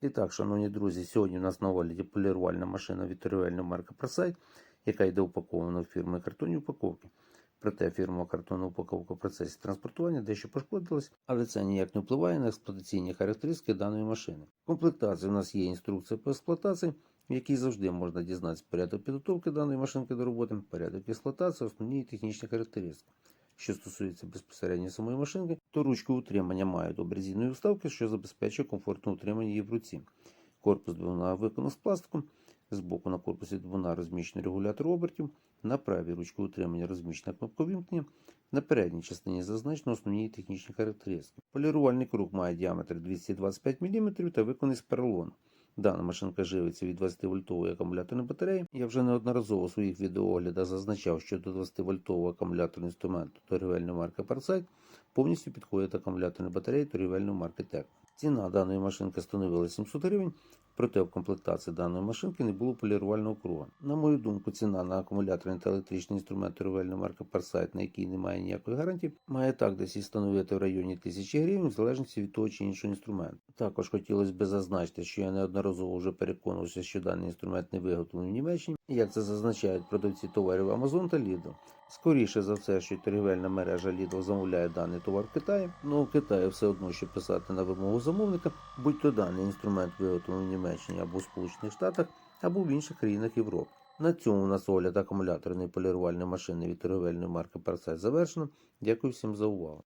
І так, шановні друзі, сьогодні у нас на огляді полірувальна машина від торгівельної марки ProSite, яка йде упакована фірмою картонні упаковки. Проте фірма картонна упаковка в процесі транспортування дещо пошкодилась, але це ніяк не впливає на експлуатаційні характеристики даної машини. В комплектації у нас є інструкція по експлуатації, в якій завжди можна дізнатися порядок підготовки даної машинки до роботи, порядок експлуатації, основні технічні характеристики. Що стосується безпосередньо самої машинки, то ручки утримання мають обрезінної вставки, що забезпечує комфортне утримання її в руці. Корпус двигуна виконано з пластику. Збоку на корпусі двигуна розміщений регулятор обертів, на правій ручці утримання розміщена кнопка вімкнення, на передній частині зазначено основні технічні характеристики. Полірувальний круг має діаметр 225 мм та виконаний з поролону. Дана машинка живиться від 20-вольтової акумуляторної батареї. Я вже неодноразово у своїх відеооглядах зазначав, що до 20-вольтового акумуляторного інструменту торгівельної марки Парсайт повністю підходить акумуляторні батареї торгівельної марки TEC. Ціна даної машинки становила 700 гривень, проте в комплектації даної машинки не було полірувального круга. На мою думку, ціна на акумуляторний та електричний інструмент торгівельної марки Parkside, на який немає ніякої гарантії, має так десь і становити в районі 1000 гривень, в залежності від того чи іншого інструменту. Також хотілося б зазначити, що я неодноразово вже переконувався, що даний інструмент не виготовлений в Німеччині, як це зазначають продавці товарів Amazon та Lidl. Скоріше за все, що торгівельна мережа Lidl замовляє даний товар в Китаї, але в Китаї все одно, щоб писати на вимогу замовника, будь то даний інструмент виготовлений в Німеччині або в Сполучених Штатах, або в інших країнах Європи. На цьому у нас огляд акумуляторної полірувальної машини від торговельної марки Parkside завершено. Дякую всім за увагу.